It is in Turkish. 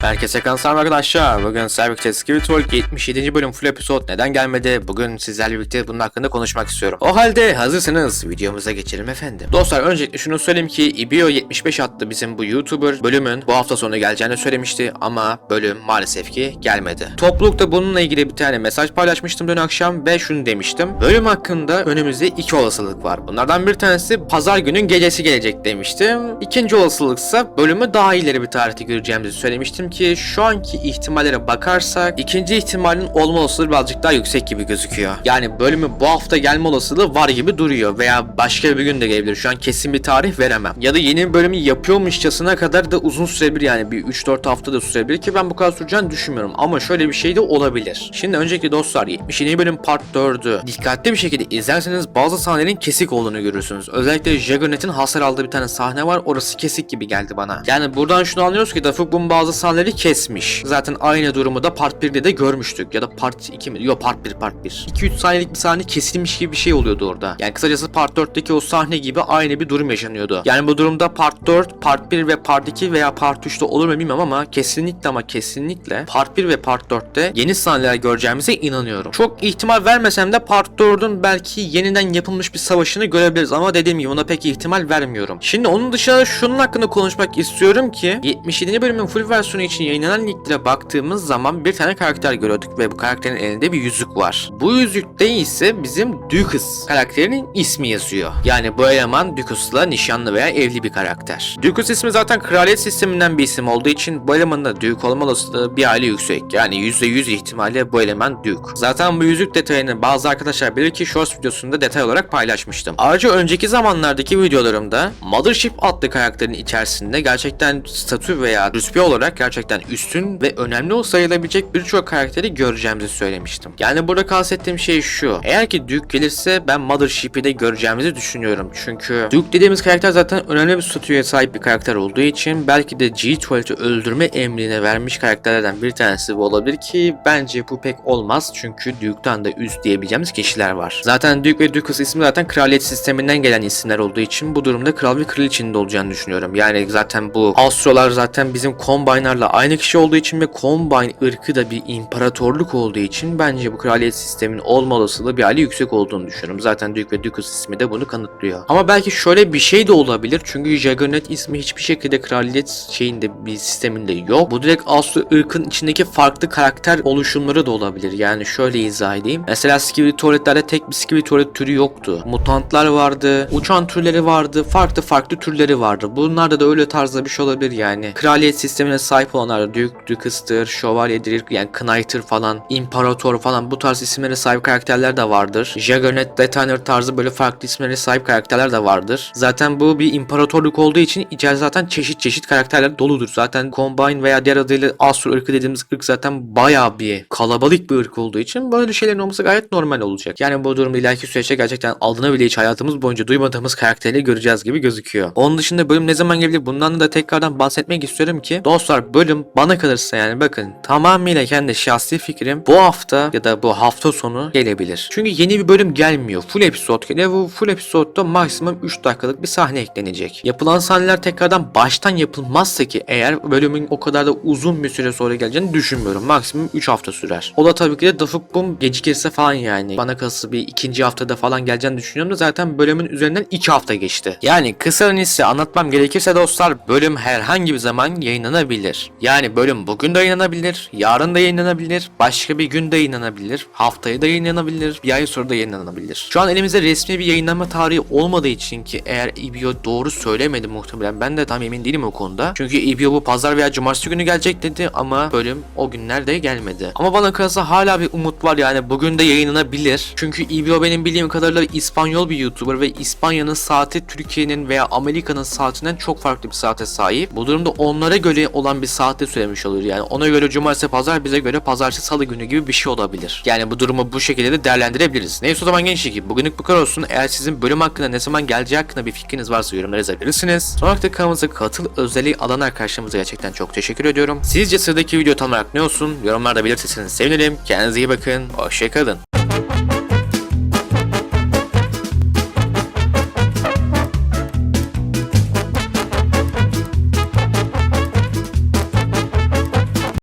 Herkese kanser arkadaşlar. Bugün birlikte Skibitworld 77. bölüm full episode neden gelmedi? Bugün sizlerle birlikte bunun hakkında konuşmak istiyorum. O halde hazırsanız videomuza geçelim efendim. Dostlar öncelikle şunu söyleyeyim ki Ibio 75 adlı bizim bu YouTuber bölümün bu hafta sonu geleceğini söylemişti ama bölüm maalesef ki gelmedi. Toplulukta bununla ilgili bir tane mesaj paylaşmıştım dün akşam ve şunu demiştim. Bölüm hakkında önümüzde iki olasılık var. Bunlardan bir tanesi pazar günün gecesi gelecek demiştim. İkinci olasılıksa bölümü daha ileri bir tarihte göreceğimizi söylemiştim ki şu anki ihtimallere bakarsak ikinci ihtimalin olma olasılığı birazcık daha yüksek gibi gözüküyor. Yani bölümü bu hafta gelme olasılığı var gibi duruyor veya başka bir gün de gelebilir. Şu an kesin bir tarih veremem. Ya da yeni bir bölümü yapıyormuşçasına kadar da uzun sürebilir yani bir 3-4 hafta da sürebilir ki ben bu kadar süreceğini düşünmüyorum. Ama şöyle bir şey de olabilir. Şimdi önceki dostlar 77. bölüm part 4'ü dikkatli bir şekilde izlerseniz bazı sahnelerin kesik olduğunu görürsünüz. Özellikle Juggernaut'in hasar aldığı bir tane sahne var. Orası kesik gibi geldi bana. Yani buradan şunu anlıyoruz ki Daft Punk'un bazı sahneleri kesmiş. Zaten aynı durumu da part 1'de de görmüştük. Ya da part 2 mi? Yok part 1 part 1. 2-3 saniyelik bir sahne kesilmiş gibi bir şey oluyordu orada. Yani kısacası part 4'teki o sahne gibi aynı bir durum yaşanıyordu. Yani bu durumda part 4, part 1 ve part 2 veya part 3'te olur mu bilmem ama kesinlikle ama kesinlikle part 1 ve part 4'te yeni sahneler göreceğimize inanıyorum. Çok ihtimal vermesem de part 4'ün belki yeniden yapılmış bir savaşını görebiliriz ama dediğim gibi ona pek ihtimal vermiyorum. Şimdi onun dışında şunun hakkında konuşmak istiyorum ki 77. bölümün full versiyonu için yayınlanan linklere baktığımız zaman bir tane karakter görüyorduk ve bu karakterin elinde bir yüzük var. Bu yüzükte ise bizim Dukas karakterinin ismi yazıyor. Yani bu eleman Dukas'la nişanlı veya evli bir karakter. Dukas ismi zaten kraliyet sisteminden bir isim olduğu için bu elemanın da Duke olma olasılığı bir aile yüksek. Yani %100 ihtimalle bu eleman Duke. Zaten bu yüzük detayını bazı arkadaşlar bilir ki Shorts videosunda detay olarak paylaşmıştım. Ayrıca önceki zamanlardaki videolarımda Mothership adlı karakterin içerisinde gerçekten statü veya rütbe olarak gerçekten üstün ve önemli o sayılabilecek birçok karakteri göreceğimizi söylemiştim. Yani burada kastettiğim şey şu. Eğer ki Duke gelirse ben Mothership'i de göreceğimizi düşünüyorum. Çünkü Duke dediğimiz karakter zaten önemli bir statüye sahip bir karakter olduğu için belki de G12'ü öldürme emrine vermiş karakterlerden bir tanesi bu olabilir ki bence bu pek olmaz çünkü Duke'dan da üst diyebileceğimiz kişiler var. Zaten Duke ve Dukas ismi zaten kraliyet sisteminden gelen isimler olduğu için bu durumda kral ve kraliçenin de olacağını düşünüyorum. Yani zaten bu Astrolar zaten bizim Combine'larla aynı kişi olduğu için ve Combine ırkı da bir imparatorluk olduğu için bence bu kraliyet sistemin olma olasılığı bir hali yüksek olduğunu düşünüyorum. Zaten Duke ve Dukas ismi de bunu kanıtlıyor. Ama belki şöyle bir şey de olabilir çünkü Juggernaut ismi hiçbir şekilde kraliyet şeyinde bir sisteminde yok. Bu direkt Astro ırkın içindeki farklı karakter oluşumları da olabilir. Yani şöyle izah edeyim. Mesela Skibidi tuvaletlerde tek bir Skibidi tuvalet türü yoktu. Mutantlar vardı, uçan türleri vardı, farklı farklı türleri vardı. Bunlarda da öyle tarzda bir şey olabilir yani. Kraliyet sistemine sahip olanlar Duke, Dukas'tır, Şövalyedir, yani Knight'ır falan, İmparator falan bu tarz isimlere sahip karakterler de vardır. Juggernaut, Detonator tarzı böyle farklı isimlere sahip karakterler de vardır. Zaten bu bir imparatorluk olduğu için içeride zaten çeşit çeşit karakterler doludur. Zaten Combine veya diğer adıyla Astro ırkı dediğimiz ırk zaten bayağı bir kalabalık bir ırk olduğu için böyle şeylerin olması gayet normal olacak. Yani bu durumda ileriki süreçte gerçekten aldığına bile hiç hayatımız boyunca duymadığımız karakterleri göreceğiz gibi gözüküyor. Onun dışında bölüm ne zaman gelebilir bundan da tekrardan bahsetmek istiyorum ki dostlar bölüm bana kalırsa yani bakın tamamıyla kendi şahsi fikrim bu hafta ya da bu hafta sonu gelebilir. Çünkü yeni bir bölüm gelmiyor. Full episode geliyor. Bu full episode'da maksimum 3 dakikalık bir sahne eklenecek. Yapılan sahneler tekrardan baştan yapılmazsa ki eğer bölümün o kadar da uzun bir süre sonra geleceğini düşünmüyorum. Maksimum 3 hafta sürer. O da tabii ki de Dafuk Boom gecikirse falan yani. Bana kalırsa bir ikinci haftada falan geleceğini düşünüyorum da zaten bölümün üzerinden 2 hafta geçti. Yani kısa ise anlatmam gerekirse dostlar bölüm herhangi bir zaman yayınlanabilir. Yani bölüm bugün de yayınlanabilir, yarın da yayınlanabilir, başka bir gün de yayınlanabilir, haftaya da yayınlanabilir, bir ay sonra da yayınlanabilir. Şu an elimizde resmi bir yayınlanma tarihi olmadığı için ki eğer İBO doğru söylemedi muhtemelen ben de tam emin değilim o konuda. Çünkü İBO bu pazar veya cumartesi günü gelecek dedi ama bölüm o günlerde gelmedi. Ama bana kalırsa hala bir umut var yani bugün de yayınlanabilir. Çünkü İBO benim bildiğim kadarıyla İspanyol bir YouTuber ve İspanya'nın saati Türkiye'nin veya Amerika'nın saatinden çok farklı bir saate sahip. Bu durumda onlara göre olan bir saatte söylemiş olur yani. Ona göre cumartesi pazar bize göre pazartesi salı günü gibi bir şey olabilir. Yani bu durumu bu şekilde de değerlendirebiliriz. Neyse o zaman gençlik bugünlük bu kadar olsun. Eğer sizin bölüm hakkında ne zaman geleceği hakkında bir fikriniz varsa yorumlara yazabilirsiniz. Son olarak da kanalımıza katıl özelliği alan arkadaşlarımıza gerçekten çok teşekkür ediyorum. Sizce sıradaki video tam olarak ne olsun? Yorumlarda belirtirseniz sevinirim. Kendinize iyi bakın. Hoşçakalın.